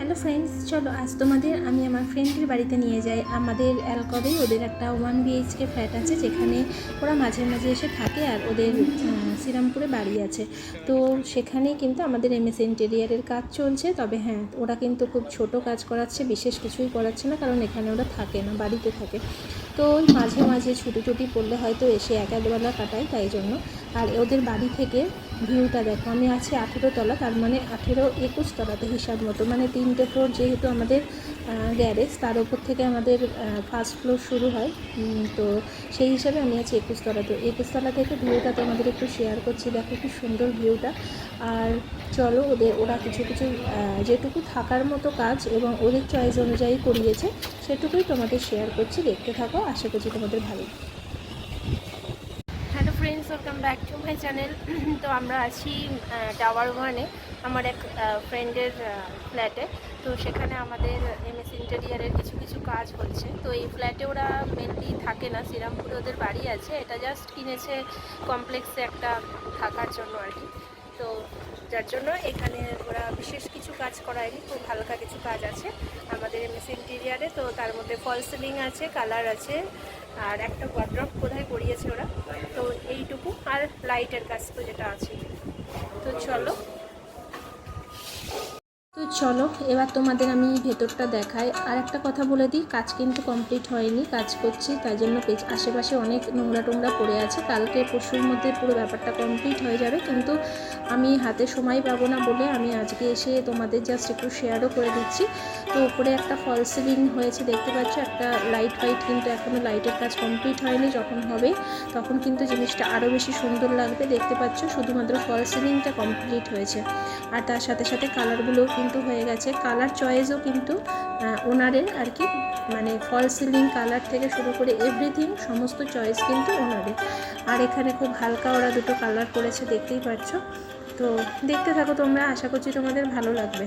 Hello friends চলো, আজ তোমাদের আমি আমার ফ্রেন্ডের বাড়িতে নিয়ে যাই। আমাদের অ্যালকবে ওদের একটা ওয়ান বিএইচকে ফ্ল্যাট আছে, যেখানে ওরা মাঝে মাঝে এসে থাকে আর ওদের শ্রীরামপুরে বাড়ি আছে। তো সেখানেই কিন্তু আমাদের এম এস ইন্টেরিয়ারের কাজ চলছে। তবে হ্যাঁ ওরা কিন্তু খুব ছোট কাজ করাচ্ছে, বিশেষ কিছুই করাচ্ছে না, কারণ এখানে ওরা থাকে না, বাড়িতে থাকে। তো মাঝে মাঝে ছুটি টুটি পড়লে হয়তো এসে এক একবেলা কাটায়, তাই জন্য। আর ওদের বাড়ি থেকে ভিউটা দেখো। আমি আছি আঠেরো তলা, তার মানে আঠেরো একুশ তলাতে হিসাব মতো। মানে তিনটে ফ্লোর যেহেতু আমাদের গ্যারেজ তার উপর থেকে আমাদের ফার্স্ট ফ্লোর শুরু হয়। তো সেই হিসাবে আমি আছি একুশ তলাতে একুশ তলা থেকে ভিউটা তোমাদের একটু শেয়ার করছি। দেখো কি সুন্দর ভিউটা আর চলো ওদের, ওরা কিছু কিছু যেটুকু থাকার মতো কাজ এবং ওদের চয়েস অনুযায়ী করিয়েছে, সেটুকুই তোমাদের শেয়ার করছি। দেখতে থাকো, আশা করছি তোমাদের ভালো welcome back to my channel তো আমরা আছি টাওয়ার ওয়ানে আমার এক ফ্রেন্ডের ফ্ল্যাটে তো সেখানে আমাদের এমএস ইন্টেরিয়ারের কিছু কিছু কাজ হচ্ছে। তো এই ফ্ল্যাটে ওরা মেনলি থাকে না, শ্রীরামপুরে ওদের বাড়ি আছে। এটা জাস্ট কিনেছে কমপ্লেক্সে একটা থাকার জন্য আর কি। তো যার জন্য এখানে ওরা বিশেষ কিছু কাজ করায়নি, খুব হালকা কিছু কাজ আছে। আমাদের এমএস ইন্টেরিয়ারে তো তার মধ্যে ফল সিলিং আছে কালার আছে, আর একটা ওয়ার্ড্রপ কোথায় পড়িয়েছে ওরা। তো এইটুকু, আর লাইটের কাজ তো যেটা আছে। তো চলো তো চলো, এবার তোমাদের আমি ভেতরটা দেখাই। আর একটা কথা বলে দিই, কাজ কিন্তু কমপ্লিট হয়নি, কাজ করছি, তাই জন্য আশেপাশে অনেক নোংরা টোংরা পড়ে আছে। কালকে পরশুর মধ্যে পুরো ব্যাপারটা কমপ্লিট হয়ে যাবে, কিন্তু আমি হাতে সময় পাবো না বলে আমি আজকে এসে তোমাদের জাস্ট একটু শেয়ারও করে দিচ্ছি। তো উপরে একটা ফল সিলিং হয়েছে, দেখতে পাচ্ছ? একটা লাইট ফাইট কিন্তু এখনও লাইটের কাজ কমপ্লিট হয়নি, যখন হবে তখন কিন্তু জিনিসটা আরও বেশি সুন্দর লাগবে, দেখতে পাচ্ছ? শুধুমাত্র ফল সিলিংটা কমপ্লিট হয়েছে। আর তার সাথে সাথে কালারগুলোও কিন্তু হয়ে গেছে। কালার চয়েসও কিন্তু ওনারের আর কি মানে ফল সিলিং কালার থেকে শুরু করে এভরিথিং সমস্ত চয়েস কিন্তু ওনারের। আর এখানে খুব হালকা ওরা দুটো কালার করেছে, দেখতেই পাচ্ছ। তো দেখতে থাকো তোমরা, আশা করছি তোমাদের ভালো লাগবে।